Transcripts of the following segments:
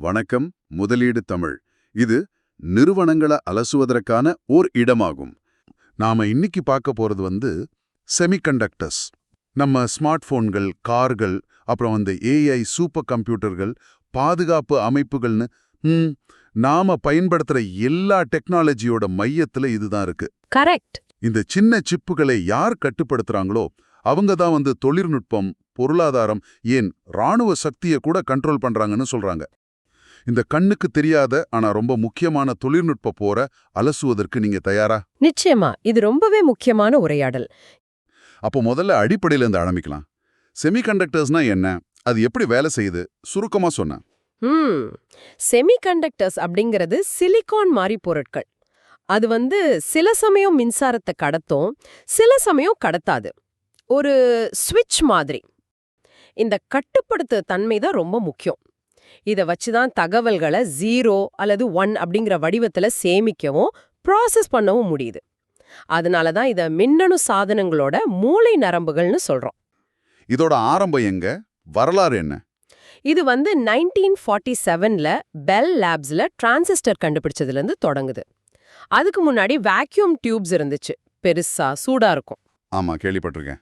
வணக்கம் முதலீடு தமிழ். இது நிறுவனங்களை அலசுவதற்கான ஓர் இடமாகும். நாம இன்னைக்கு பார்க்க போறது வந்து செமிகண்டக்டர்ஸ் நம்ம ஸ்மார்ட் போன்கள் கார்கள் அப்புறம் வந்து ஏஐ சூப்பர் கம்ப்யூட்டர்கள் பாதுகாப்பு அமைப்புகள்னு ம், நாம பயன்படுத்துற எல்லா டெக்னாலஜியோட மையத்துல இதுதான் இருக்கு. கரெக்ட் இந்த சின்ன சிப்புகளை யார் கட்டுப்படுத்துறாங்களோ அவங்க தான் வந்து தொழில்நுட்பம் பொருளாதாரம் ஏன் ராணுவ சக்தியை கூட கண்ட்ரோல் பண்றாங்கன்னு சொல்றாங்க. இந்த கண்ணுக்கு தெரியாத ஆனா ரொம்ப முக்கியமான தொழில்நுட்ப போர அலசுவதற்கு நீங்க தயாரா? நிச்சயமா. இது ரொம்பவே முக்கியமான உரையாடல். அப்போ முதல்ல அடிப்படையில இருந்து ஆரம்பிக்கலாம். செமிகண்டக்டர்ஸ்னா என்ன? அது எப்படி வேலை செய்யுது? சுருக்கமா சொன்னேன் ம். செமிகண்டக்டர்ஸ் அப்படிங்கிறது சிலிகான் மாதிரி பொருட்கள். அது வந்து சில சமயம் மின்சாரத்தை கடத்தும் சில சமயம் கடத்தாது. ஒரு ஸ்விட்ச் மாதிரி. இந்த கட்டுப்படுத்து தன்மை தான் ரொம்ப முக்கியம். இதை வச்சு தான் தகவல்களை ஜீரோ அல்லது ஒன் அப்படிங்கிற வடிவத்துல சேமிக்கவும் ப்ராசஸ் பண்ணவும் முடியுது. அதனால தான் இதை மின்னணு சாதனங்களோட மூளை நரம்புகள்னு சொல்றோம். இதோட ஆரம்பம் எங்க? வரலாறு என்ன? இது வந்து நைன்டீன் ஃபார்ட்டி செவன்ல பெல் லேப்ஸ்ல டிரான்சிஸ்டர் கண்டுபிடிச்சதுலேருந்து தொடங்குது. அதுக்கு முன்னாடி வேக்யூம் டியூப்ஸ் இருந்துச்சு. பெருசா சூடா இருக்கும். ஆமா கேள்விப்பட்டிருக்கேன்.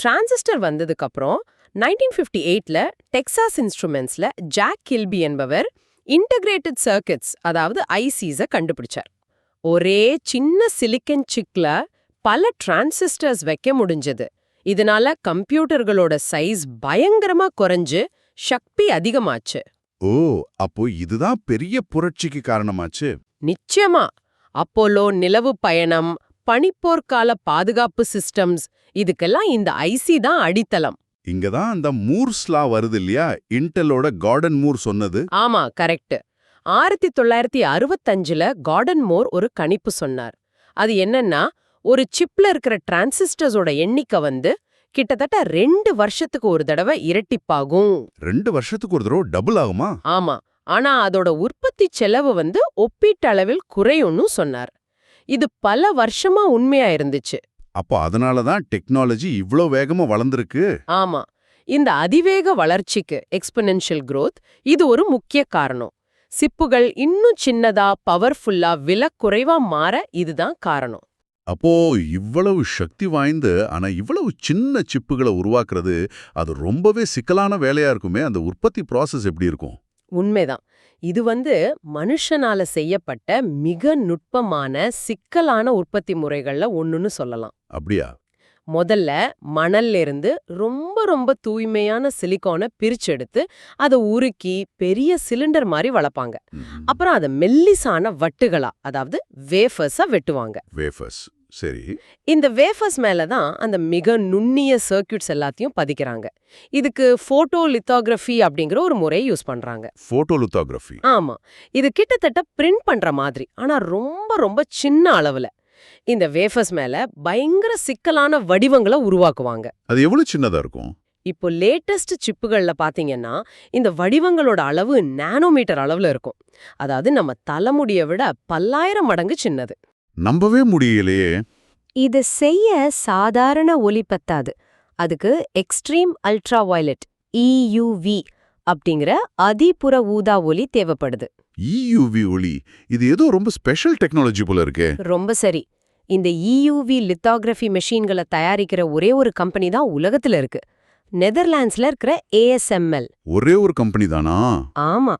டிரான்சிஸ்டர் வந்ததுக்கு அப்புறம் நைன்டீன் ஃபிஃப்டி எயிட்ல டெக்சாஸ் இன்ஸ்ட்ருமெண்ட்ஸ்ல ஜாக் கில்பி என்பவர் இன்டகிரேட்டட் சர்க்கிட்ஸ் அதாவது ஐசிஸ கண்டுபிடிச்சார். ஒரே சின்ன சிலிக்கன் சிக்ல பல டிரான்சிஸ்டர்ஸ் வைக்க முடிஞ்சது. இதனால கம்ப்யூட்டர்களோட சைஸ் பயங்கரமா குறைஞ்சு சக்தி அதிகமாச்சு. ஓ அப்போ இதுதான் பெரிய புரட்சிக்கு காரணமாச்சு? நிச்சயமா. அப்போலோ நிலவு பயணம் பனிப்போர்க்கால பாதுகாப்பு சிஸ்டம்ஸ் இதுக்கெல்லாம் இந்த ஐசி தான் அடித்தளம். இங்கதான் அந்த மூர்ஸ்லா வருது இல்லையா? இன்டெலோட கார்டன் மூர் சொன்னது. ஆமா கரெக்ட் ஆயிரத்தி தொள்ளாயிரத்தி அறுபத்தஞ்சுல கார்டன் மோர் ஒரு கணிப்பு சொன்னார். அது என்னன்னா ஒரு சிப்ல இருக்கிற டிரான்சிஸ்டர்ஸோட எண்ணிக்கை வந்து கிட்டத்தட்ட ரெண்டு வருஷத்துக்கு ஒரு தடவை இரட்டிப்பாகும். ரெண்டு வருஷத்துக்கு ஒரு தடவை டபுள் ஆகுமா? ஆமா ஆனா அதோட உற்பத்தி செலவு வந்து ஒப்பீட்டளவில் குறையும்னு சொன்னார். இது பல வருஷமா உண்மையா இருந்துச்சு. அப்போ அதனால தான் டெக்னாலஜி இவ்ளோ வேகமா வளர்ந்திருக்கு. ஆமா. இந்த அதிவேக வளர்ச்சிக்கு எக்ஸ்பொனென்ஷியல் growth இது ஒரு முக்கிய காரணம். சிப்புகள் இன்னும் சின்னதா பவர்ஃபுல்லா விலை குறைவா மாற இதுதான் காரணம். அப்போ இவ்வளவு சக்தி வாய்ந்த ஆனா இவ்வளவு சின்ன சிப்புகளை உருவாக்குறது அது ரொம்பவே சிக்கலான வேலையா இருக்குமே? அந்த உற்பத்தி ப்ராசஸ் எப்படி இருக்கும்? உண்மைதான். இது வந்து மனுஷனால செய்யப்பட்ட மிக நுட்பமான சிக்கலான உற்பத்தி முறைகள்ல ஒண்ணுன்னு சொல்லலாம். அப்படியா? முதல்ல மணல்ல இருந்து ரொம்ப ரொம்ப தூய்மையான சிலிக்கானை பிரிச்செடுத்து அதை உருக்கி பெரிய சிலிண்டர் மாதிரி வளர்ப்பாங்க. அப்புறம் அதை மெல்லிசான வட்டுகளா அதாவது வேஃபர்ஸா வெட்டுவாங்க. வேஃபர்ஸ். சரி. இந்த வேஃபர்ஸ் மேல தான் அந்த மிக நுண்ணிய சர்க்கியூட்ஸ் எல்லாத்தையும் பதிக்கிறாங்க. இதுக்கு போட்டோ லித்தோகிராஃபி அப்படிங்கிற ஒரு முறையை யூஸ் பண்றாங்க. போட்டோலித்தோகிராஃபி ஆமா. இது கிட்டத்தட்ட பிரிண்ட் பண்ற மாதிரி ஆனா ரொம்ப ரொம்ப சின்ன அளவுல. இந்த வேஃபர்ஸ் மேல பயங்கர சிக்கலான வடிவங்களை உருவாக்குவாங்க. அது எவ்வளவு சின்னதா இருக்கும்? இப்போ லேட்டஸ்ட் சிப்புகள்ல பாத்தீங்கன்னா இந்த வடிவங்களோட அளவு நானோமீட்டர் அளவுல இருக்கும். அதாவது நம்ம தலைமுடியை விட பல்லாயிரம் மடங்கு சின்னது. நம்பவே முடியலையே. இது செய்ய சாதாரண ஒலி பத்தாது. அதுக்கு எக்ஸ்ட்ரீம் அல்ட்ரா வயலட் இயூவி அப்படிங்கிற அதிபுற ஊதா ஒலி தேவைப்படுது. இயூவி ஒளி இது ஏதோ ரொம்ப ஸ்பெஷல் டெக்னாலஜி போல இருக்கே. ரொம்ப சரி. இந்த இயூவி லித்தோகிராஃபி மெஷின்களை தயாரிக்கிற ஒரே ஒரு கம்பெனி தான் உலகத்துல இருக்கு. நெதர்லாண்ட்ஸ்ல இருக்கிற ஏஎஸ்எம்எல் ஒரே ஒரு கம்பெனி தானா? ஆமா.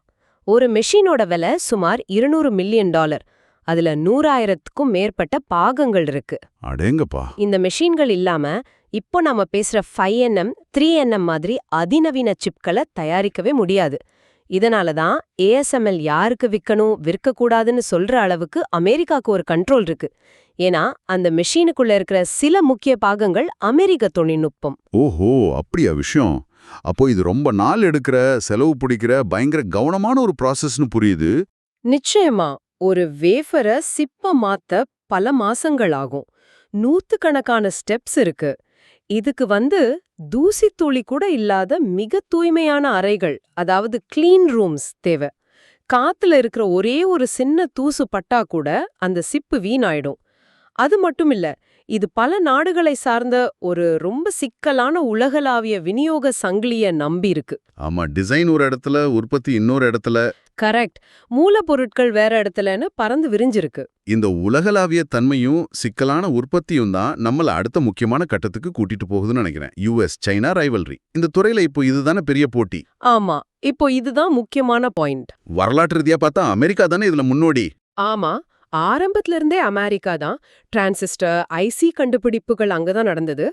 ஒரு மெஷினோட விலை சுமார் இருநூறு மில்லியன் டாலர் அதுல நூறாயிரத்துக்கும் மேற்பட்ட பாகங்கள் இருக்கு. அடேங்கப்பா. இந்த மெஷின்கள் இல்லாம இப்போ நாம பேசுற ஃபைவ் என்எம் த்ரீ என்எம் மாதிரி அதிநவீன சிப்களை தயாரிக்கவே முடியாது. இதனால தான் ஏஎஸ்எம்எல் யாருக்கு விற்கணும் விற்கக்கூடாதுன்னு சொல்ற அளவுக்கு அமெரிக்காக்கு ஒரு கண்ட்ரோல் இருக்கு. ஏன்னா அந்த மெஷினுக்குள்ள இருக்கிற சில முக்கிய பாகங்கள் அமெரிக்க தொழில்நுட்பம். ஓஹோ அப்படியா விஷயம். அப்போ இது ரொம்ப நாள் எடுக்கிற செலவு பிடிக்கிற பயங்கர கவனமான ஒரு ப்ராசஸ்னு புரியுது. நிச்சயமா. ஒரு வேஃபரை சிப்ப மாத்த பல மாசங்கள் ஆகும் நூத்துக்கணக்கான ஸ்டெப்ஸ் இருக்கு. இதுக்கு வந்து தூசி துளி கூட இல்லாத மிக தூய்மையான அறைகள் அதாவது கிளீன் ரூம்ஸ் தேவை. காத்துல இருக்கிற ஒரே ஒரு சின்ன தூசு பட்டா கூட அந்த சிப்பு வீணாயிடும். அது மட்டும் இல்ல இது பல நாடுகளை சார்ந்த ஒரு ரொம்ப சிக்கலான உலகளாவிய விநியோக சங்கிலிய நம்பி இருக்கு. ஆமா டிசைன் ஒரு இடத்துல உற்பத்தி இன்னொரு இடத்துல கரெக்ட். மூலப்பொருட்கள் வேற இடத்துலன்னு பறந்து விரிஞ்சிருக்கு. இந்த உலகளாவிய தன்மையும் சிக்கலான உற்பத்தியும் தான் நம்மள அடுத்த முக்கியமான கட்டத்துக்கு கூட்டிட்டு போகுதுன்னு நினைக்கிறேன். யுஎஸ் சைனா ரைவல்ரி இந்த துறையில இப்போ இதுதானே பெரிய போட்டி? ஆமா. இப்போ இதுதான் முக்கியமான பாயிண்ட் வரலாற்று ரீதியா பார்த்தா அமெரிக்கா தானே இதுல முன்னோடி? ஆமா. ஆரம்பத்துல இருந்தே அமெரிக்கா தான் டிரான்சிஸ்டர் ஐசி கண்டுபிடிப்புகள் அங்கதான் நடந்தது.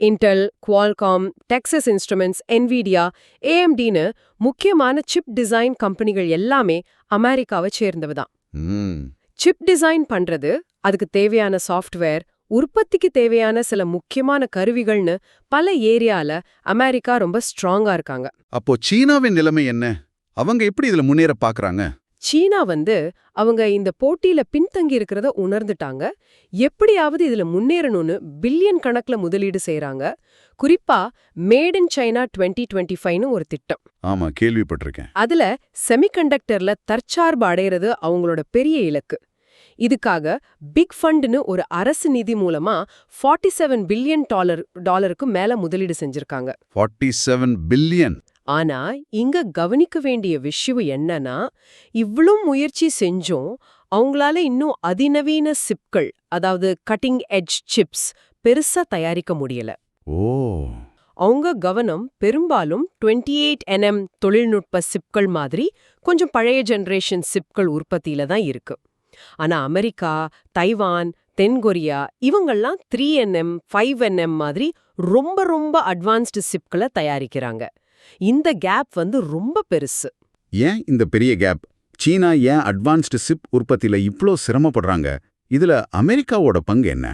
Intel Qualcomm Texas Instruments Nvidia ஏஎம்டின்னு முக்கியமான சிப் டிசைன் கம்பெனிகள் எல்லாமே அமெரிக்காவை சேர்ந்தவு தான். சிப் டிசைன் பண்றது அதுக்கு தேவையான சாஃப்ட்வேர் உற்பத்திக்கு தேவையான சில முக்கியமான கருவிகள்னு பல ஏரியால அமெரிக்கா ரொம்ப ஸ்ட்ராங்கா இருக்காங்க. அப்போ சீனாவின் நிலைமை என்ன? அவங்க எப்படி இதுல முன்னேற பாக்குறாங்க? சீனா வந்து அவங்க இந்த போட்டியில பின்தங்கி இருக்கிறத உணர்ந்துட்டாங்க. எப்படியாவது இதுல முன்னேறணும்னு பில்லியன் கணக்குல முதலீடு செய்றாங்க. குறிப்பா மேட் இன் சைனா 2025 டுவெண்ட்டி ஃபைவ்னு ஒரு திட்டம். ஆமா கேள்விப்பட்டிருக்கேன். அதுல செமிகண்டக்டர்ல தற்சார்பு அடையிறது அவங்களோட பெரிய இலக்கு. இதுக்காக பிக் ஃபண்ட்னு ஒரு அரசு நிதி மூலமா 47 செவன் பில்லியன் டாலர் டாலருக்கு மேல முதலீடு செஞ்சிருக்காங்க. Forty seven billion? ஆனா இங்க கவனிக்க வேண்டிய விஷயம் என்னன்னா இவ்ளோ முயற்சி செஞ்சும் அவங்களால இன்னும் அதிநவீன சிப்கள் அதாவது கட்டிங் எட்ஜ் சிப்ஸ் பெருசா தயாரிக்க முடியல. ஓ. அவங்க கவனம் பெரும்பாலும் 28 எயிட் என்எம் தொழில்நுட்ப சிப்கள் மாதிரி கொஞ்சம் பழைய ஜெனரேஷன் சிப்கள் உற்பத்தியில தான் இருக்கு. ஆனா அமெரிக்கா தைவான் தென்கொரியா இவங்கெல்லாம் த்ரீ என்எம் ஃபைவ் என்எம் மாதிரி ரொம்ப ரொம்ப அட்வான்ஸ்டு சிப்களை தயாரிக்கிறாங்க. இந்த கேப் வந்து ரொம்ப பெருசு. ஏன் இந்த பெரிய கேப் சீனா ஏன் அட்வான்ஸ்டு சிப் உற்பத்தியில இவ்ளோ சிரமப்படுறாங்க? இதுல அமெரிக்காவோட பங்கு என்ன?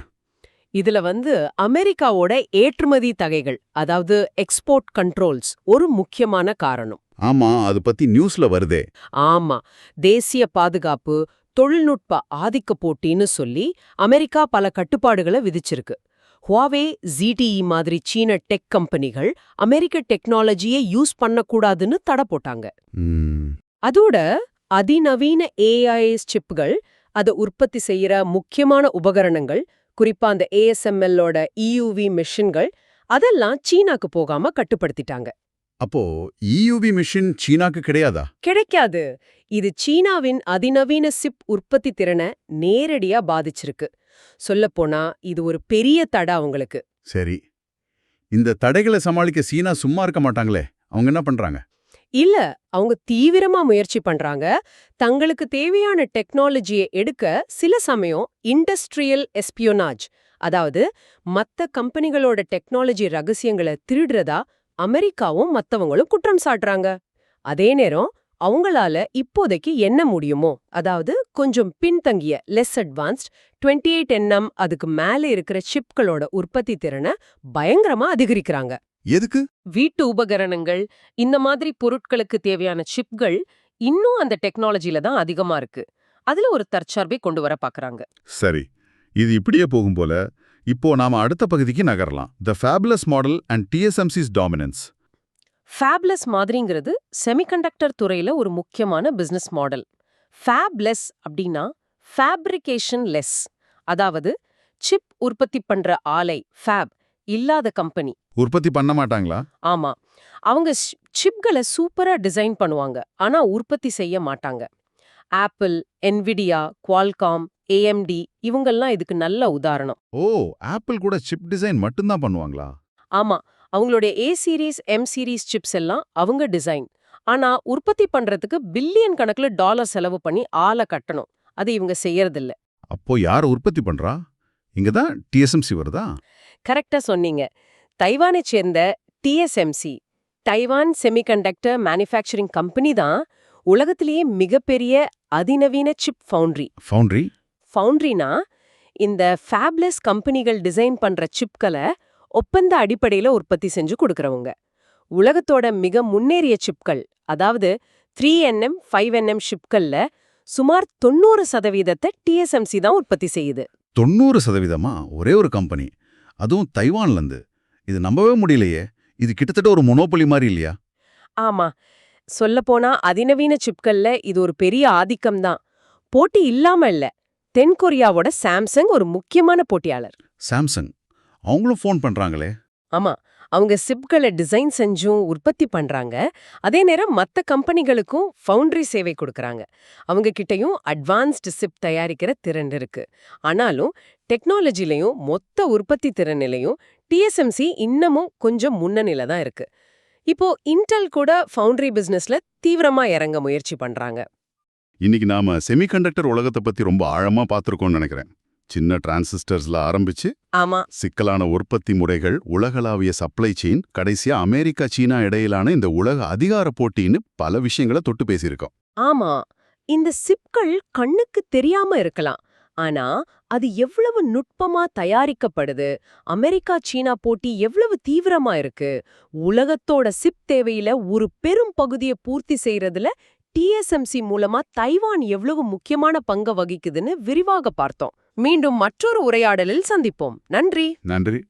இதுல வந்து அமெரிக்காவோட ஏற்றுமதி தகைகள் அதாவது எக்ஸ்போர்ட் கண்ட்ரோல்ஸ் ஒரு முக்கியமான காரணம். ஆமா அது பத்தி நியூஸ்ல வருதே. ஆமா தேசிய பாதுகாப்பு தொழில்நுட்ப ஆதிக்க போட்டின்னு சொல்லி அமெரிக்கா பல கட்டுப்பாடுகளை விதிச்சிருக்கு. ஹுவாவே ZTE மாதிரி சீன டெக் கம்பெனிகள் அமெரிக்க டெக்னாலஜியை யூஸ் பண்ணக்கூடாதுன்னு தடை போட்டாங்க. அதோட அதிநவீன ஏஐஎஸ் சிப்புகள் அதை உற்பத்தி செய்யற முக்கியமான உபகரணங்கள் குறிப்பா அந்த ஏஎஸ்எம்எல்லோட இயூவி மிஷின்கள் அதெல்லாம் சீனாக்கு போகாம கட்டுப்படுத்திட்டாங்க. அப்போ இயூவி மிஷின் சீனாக்கு கிடையாதா? கிடைக்காது. இது சீனாவின் அதிநவீன சிப் உற்பத்தி திறனை நேரடியா பாதிச்சிருக்கு. சொல்லப்போனா இது ஒரு பெரிய தடை அவங்களுக்கு. சரி. இந்த தடைகளை சமாளிக்க சீனா சும்மா இருக்க மாட்டாங்களே அவங்க என்ன பண்றாங்க? இல்ல அவங்க தீவிரமா முயற்சி பண்றாங்க. தங்களுக்கு தேவையான டெக்னாலஜியை எடுக்க சில சமயம் இண்டஸ்ட்ரியல் எஸ்பியோனாஜ் அதாவது மத்த கம்பெனிகளோட டெக்னாலஜி ரகசியங்களை திருடுறதா அமெரிக்காவும் மத்தவங்களும் குற்றம் சாட்டுறாங்க. அதே நேரம் அவங்களால இப்போதைக்கு என்ன முடியுமோ அதாவது கொஞ்சம் பின்தங்கிய லெஸ் அட்வான்ஸ்ட் 28 எயிட் என்எம் அதுக்கு மேல இருக்கிற சிப்களோட உற்பத்தி திறனை பயங்கரமா அதிகரிக்கிறாங்க. எதுக்கு? வீட்டு உபகரணங்கள் இந்த மாதிரி பொருட்களுக்கு தேவையான சிப்கள் இன்னும் அந்த டெக்னாலஜில தான் அதிகமா இருக்கு. அதுல ஒரு தற்சார்பை கொண்டு வர பாக்குறாங்க. சரி இது இப்படியே போகும் போல இப்போ நாம அடுத்த பகுதிக்கு நகரலாம். The fabulous model and TSMC's dominance fabless மாதிரிங்கிறது semiconductor துறையில ஒரு முக்கியமான பிசினஸ் மாடல் ஃபேப்லெஸ் அப்படின்னா ஃபேப்ரிகேஷன் லெஸ் அதாவது சிப் உற்பத்தி பண்ற ஆலை ஃபேப் இல்லாத கம்பெனி உற்பத்தி பண்ண மாட்டாங்களா? ஆமா. அவங்க சிப்களை சூப்பரா டிசைன் பண்ணுவாங்க. ஆனா உற்பத்தி செய்ய மாட்டாங்க. ஆப்பிள் என்விடியா குவால்காம் ஏஎம்டி இவங்கெல்லாம் இதுக்கு நல்ல உதாரணம். ஓ ஆப்பிள் கூட சிப் டிசைன் மட்டும்தான் பண்ணுவாங்களா? ஆமா அவங்களுடைய A series M series chips எல்லாம் அவங்க டிசைன் ஆனா உற்பத்தி பண்றதுக்கு பில்லியன் கணக்குல டாலர் செலவு பண்ணி ஆளை கட்டணும். அது இவங்க செய்யறதில்ல. அப்போ யார் உற்பத்தி பண்றா? இங்க தான் டிஎஸ்எம்சி வருதா? கரெக்டா சொன்னீங்க. தைவானை சேர்ந்த TSMC Taiwan Semiconductor Manufacturing Company தான் உலகத்திலேயே மிகப்பெரிய அதிநவீன சிப் ஃபவுண்டரி. ஃபவுண்ட்ரி? ஃபவுண்டரினா இந்த ஃபேப்லெஸ் கம்பெனிகள் டிசைன் பண்ற சிப்களை ஒப்பந்த அடிப்படையில உற்பத்தி செஞ்சு கொடுக்கறவங்க. உலகத்தோட மிக முன்னேறிய சிப்கள் அதாவது த்ரீ என்எம் ஃபைவ் என்எம் சிப்கள்ல சுமார் தொண்ணூறு சதவீதத்தை டிஎஸ்எம்சி தான் உற்பத்தி செய்யுது. தொண்ணூறு சதவீதமா? ஒரே ஒரு கம்பெனி. அதுவும் தைவான்ல இருந்து. இது நம்பவே முடியலையே. இது கிட்டத்தட்ட ஒரு மொனோபொலி மாதிரி இல்லையா? ஆமா. சொல்லப்போனா அதிநவீன சிப்கள்ல இது ஒரு பெரிய ஆதிக்கம் தான் போட்டி இல்லாம இல்ல. தென்கொரியாவோட சாம்சங் ஒரு முக்கியமான போட்டியாளர். சாம்சங். அவங்களும் ஃபோன் பண்றாங்களே? ஆமா. அவங்க சிப்களை டிசைன் செஞ்சும் உற்பத்தி பண்றாங்க. அதே நேரம் மத்த கம்பெனிகளுக்கும் ஃபவுண்டரி சேவை கொடுக்கறாங்க. அவங்க கிட்டயும் அட்வான்ஸ்டு சிப் தயாரிக்கிற திறன் இருக்கு. ஆனாலும் டெக்னாலஜிலையும் மொத்த உற்பத்தி திறனிலையும் டிஎஸ்எம்சி இன்னமும் கொஞ்சம் முன்னணியில தான் இருக்கு. இப்போ இன்டெல் கூட ஃபவுண்டரி பிசினஸ்ல தீவிரமா இறங்க முயற்சி பண்றாங்க. இன்னைக்கு நாம செமிகண்டக்டர் உலகத்தை பத்தி ரொம்ப ஆழமா பார்த்திருக்கோம்னு நினைக்கிறேன். சின்ன டிரான்சிஸ்டர்ஸ்ல ஆரம்பிச்சு ஆமா. சிக்கலான உற்பத்தி முறைகள் உலகளாவிய சப்ளை செயின் கடைசியா அமெரிக்கா சீனா இடையிலான இந்த உலக அதிகார போட்டின்னு பல விஷயங்களை தொட்டு பேசியிருக்கோம். ஆமா. இந்த சிப்கள் கண்ணுக்கு தெரியாம இருக்கலாம். ஆனா அது எவ்வளவு நுட்பமா தயாரிக்கப்படுது? அமெரிக்கா சீனா போட்டி எவ்வளவு தீவிரமா இருக்கு? உலகத்தோட சிப் தேவையில ஒரு பெரும் பகுதியை பூர்த்தி செய்யறதுல டிஎஸ்எம்சி மூலமா தைவான் எவ்வளவு முக்கியமான பங்கு வகிக்குதுன்னு விரிவாக பார்த்தோம். மீண்டும் மற்றொரு உரையாடலில் சந்திப்போம். நன்றி. நன்றி.